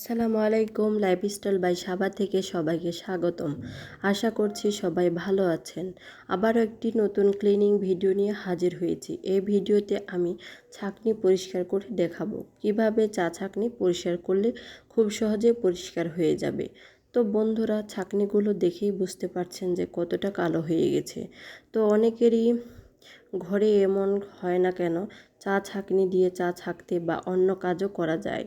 আসসালামু আলাইকুম, lifestyle by সাবা থেকে সবাইকে স্বাগতম। আশা করছি সবাই ভালো আছেন। আবারও একটি নতুন ক্লিনিং ভিডিও নিয়ে হাজির হয়েছি। এই ভিডিওতে আমি ছাকনি পরিষ্কার করে দেখাবো। কীভাবে চা ছাকনি পরিষ্কার করলে খুব সহজে পরিষ্কার হয়ে যাবে? তো বন্ধুরা, ছাকনিগুলো দেখেই বুঝতে পারছেন যে কতটা কালো হয়ে গেছে। তো অনেকেরই ঘরে এমন হয় না কেন, চা ছাকনি দিয়ে চা ছাকতে বা অন্য কাজও করা যায়।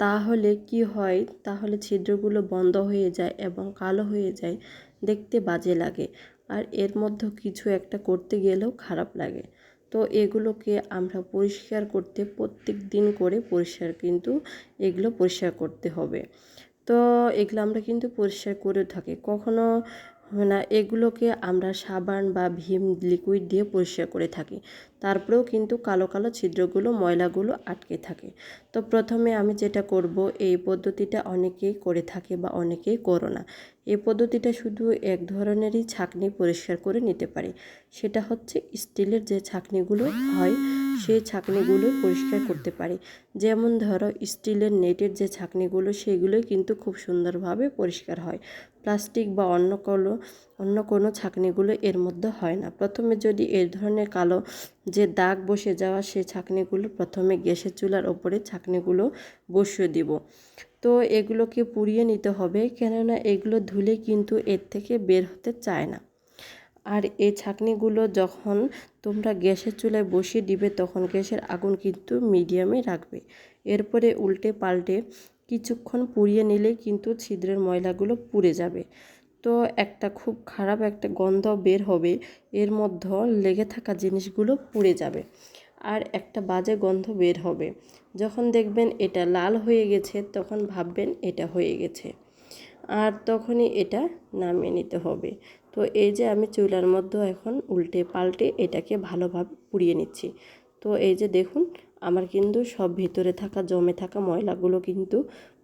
তাহলে কি হয়? তাহলে ছিদ্রগুলো বন্ধ হয়ে যায় এবং কালো হয়ে যায়। দেখতে বাজে লাগে। আর এর মধ্যে কিছু একটা করতে গেলেও খারাপ লাগে। তো এগুলোকে আমরা পরিষ্কার করতে, প্রত্যেক দিন করে পরিষ্কার কিন্তু এগুলো পরিষ্কার করতে হবে। তো এগুলো আমরা কিন্তু পরিষ্কার করে থাকি। কখনো না, এগুলোকে আমরা সাবান বা ভীম লিকুইড দিয়ে পরিষ্কার করে থাকি। তারপরেও কিন্তু কালো কালো ছিদ্রগুলো, ময়লাগুলো আটকে থাকে। তো প্রথমে আমি যেটা করব, এই পদ্ধতিটা অনেকেই করে থাকে বা অনেকেই করো না। এই পদ্ধতিটা শুধু এক ধরনেরই ছাকনি পরিষ্কার করে নিতে পারি। সেটা হচ্ছে স্টিলের যে ছাকনিগুলো হয় সেই ছাঁকনিগুলো পরিষ্কার করতে পারি। যেমন ধরো, স্টিলের নেটের যে ছাঁকনিগুলো, সেগুলোই কিন্তু খুব সুন্দরভাবে পরিষ্কার হয়। প্লাস্টিক বা অন্য কোনো অন্য কোনো ছাঁকনিগুলো এর মধ্যে হয় না। প্রথমে যদি এই ধরনের কালো যে দাগ বসে যাওয়া সেই ছাঁকনিগুলো প্রথমে গ্যাসের চুলার ওপরে ছাঁকনিগুলো বসিয়ে দিব। তো এগুলোকে পুড়িয়ে নিতে হবে, কেননা এগুলো ধুলে কিন্তু এর থেকে বের হতে চায় না। আর এই ছাঁকনিগুলো যখন তোমরা গ্যাসের চুলায় বসিয়ে দিবে, তখন গ্যাসের আগুন কিন্তু মিডিয়ামে রাখবে। এরপরে উল্টে পাল্টে কিছুক্ষণ পুড়িয়ে নিলেই কিন্তু ছিদ্রের ময়লাগুলো পুড়ে যাবে। তো একটা খুব খারাপ একটা গন্ধ বের হবে, এর মধ্যে লেগে থাকা জিনিসগুলো পুড়ে যাবে আর একটা বাজে গন্ধ বের হবে। যখন দেখবেন এটা লাল হয়ে গেছে, তখন ভাববেন এটা হয়ে গেছে। আর তখনই এটা নামিয়ে নিতে হবে। তো এই যে আমি চুলার মধ্যে এখন উল্টে পাল্টে এটাকে ভালোভাবে পুড়িয়ে নিচ্ছি। তো এই যে দেখুন, আমার কিন্তু সব ভিতরে থাকা, জমে থাকা ময়লাগুলো কিন্তু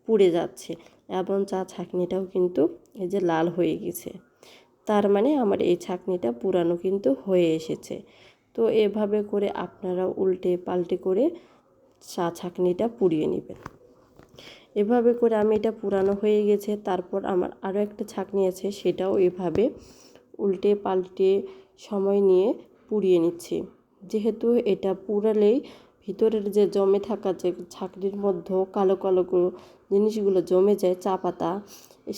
পুড়ে যাচ্ছে এবং চা ছাঁকনিটাও কিন্তু এই যে লাল হয়ে গেছে। তার মানে আমার এই ছাঁকনিটা পুরানো কিন্তু হয়ে এসেছে। তো এভাবে করে আপনারা উল্টে পাল্টে করে চা ছাঁকনিটা পুড়িয়ে নেবেন। এভাবে করে আমি এটা পুরানো হয়ে গেছে, তারপর আমার আরও একটা ছাঁকনি আছে, সেটাও এভাবে উল্টে পাল্টে সময় নিয়ে পুড়িয়ে নিচ্ছি। যেহেতু এটা পুরালেই ভিতরের যে জমে থাকা যে ছাকনির মধ্যে কালো কালো জিনিসগুলো জমে যায়, চা পাতা,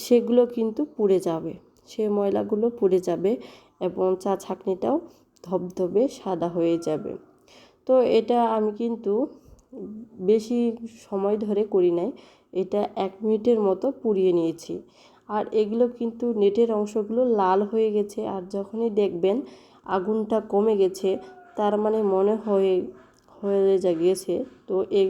সেগুলো কিন্তু পুড়ে যাবে। সে ময়লাগুলো পুড়ে যাবে এবং চা ছাকনিটাও ধবধবে, সাদা হয়ে যাবে। তো এটা আমি কিন্তু বেশি সময় ধরে করি নাই। এটা এক মিনিটের মতো পুড়িয়ে নিয়েছি। আর এগুলো কিন্তু নেটের অংশগুলো লাল হয়ে গেছে আর যখনই দেখবেন আগুনটা কমে গেছে, তার মানে মনে হয়ে হয়ে গেছে, তো এ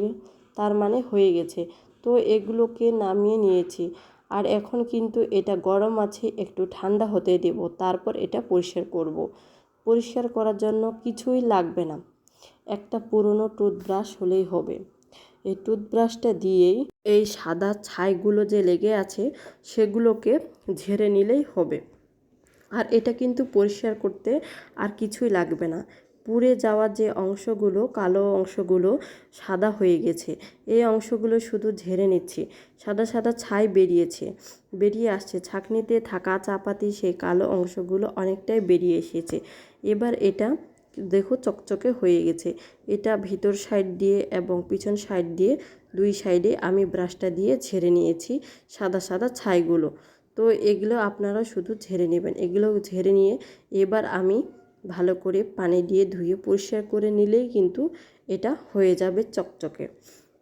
তার মানে হয়ে গেছে। তো এগুলোকে নামিয়ে নিয়েছি। আর এখন কিন্তু এটা গরম আছে, একটু ঠান্ডা হতে দেব, তারপর এটা পরিষ্কার করব। পরিষ্কার করার জন্য কিছুই লাগবে না। একটা পুরনো টুথব্রাশ হলেই হবে। এই টুথব্রাশটা দিয়েই এই সাদা ছাইগুলো যে লেগে আছে সেগুলোকে ঝেড়ে নিলেই হবে। আর এটা কিন্তু পরিষ্কার করতে আর কিছুই লাগবে না। পুড়ে যাওয়া যে অংশগুলো, কালো অংশগুলো সাদা হয়ে গেছে, এই অংশগুলো শুধু ঝেড়ে নিচ্ছি। সাদা সাদা ছাই বেরিয়েছে, বেরিয়ে আসছে। ছাকনিতে থাকা চাপাতি সেই কালো অংশগুলো অনেকটাই বেরিয়ে এসেছে। এবার এটা দেখো চকচকে হয়ে গেছে। এটা ভিতর সাইড দিয়ে এবং পিছন সাইড দিয়ে দুই সাইডে আমি ব্রাশটা দিয়ে ঝেড়ে নিয়েছি, সাদা সাদা ছাইগুলো। তো এগুলো আপনারা শুধু ঝেড়ে নেবেন। এগুলো ঝেড়ে নিয়ে এবার আমি ভালো করে পানি দিয়ে ধুয়ে পরিষ্কার করে নিলেই কিন্তু এটা হয়ে যাবে চকচকে।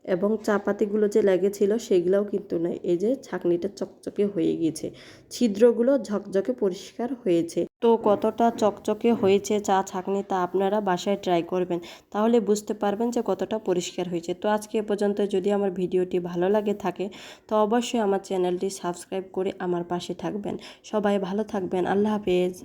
এবং চাপাতিগুলো যে লেগেছিল সেগুলোও কিন্তু নয়। এই যে ছাকনিটা চকচকে হয়ে গিয়েছে। ছিদ্রগুলো ঝকঝকে পরিষ্কার হয়েছে। তো কতটা চকচকে হয়েছে চা ছাকনি তা আপনারা বাসায় ট্রাই করবেন। তাহলে বুঝতে পারবেন যে কতটা পরিষ্কার হয়েছে। তো আজকে এ পর্যন্ত যদি আমার ভিডিওটি ভালো লাগে থাকে, তো অবশ্যই আমার চ্যানেলটি সাবস্ক্রাইব করে আমার পাশে থাকবেন। সবাই ভালো থাকবেন। আল্লাহ হাফেজ।